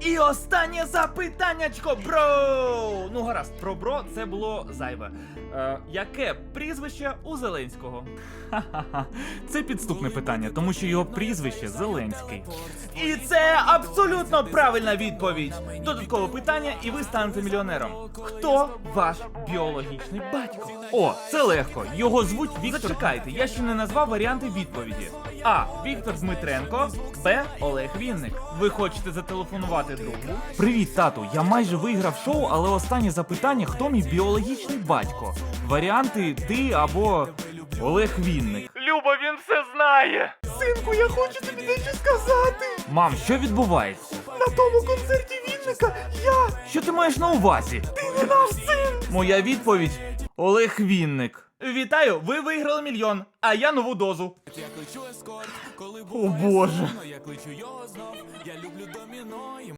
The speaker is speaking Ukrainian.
І останнє запитаннячко, бро! Ну гаразд, про бро це було зайве. Е, яке прізвище у Зеленського? Ха-ха-ха. Це підступне питання, тому що його прізвище Зеленський. І це абсолютно правильна відповідь. Додаткове питання, і ви станете мільйонером. Хто ваш біологічний батько? О, це легко. Його звуть Віктор. Зачекайте, я ще не назвав варіанти відповіді. А. Віктор Дмитренко, Б. Олег Вінник. Ви хочете зателефонувати другу? Привіт, тату. Я майже виграв шоу, але останнє запитання: хто мій біологічний батько? Варіанти ти або Олег Вінник. Люба, він все знає. Синку, я хочу тобі дещо сказати. Мам, що відбувається? На тому концерті Вінника я. Що ти маєш на увазі? Ти не наш син. Моя відповідь Олег Вінник. Вітаю, ви виграли мільйон, а я нову дозу. Я кличу ескорт, коли О боже.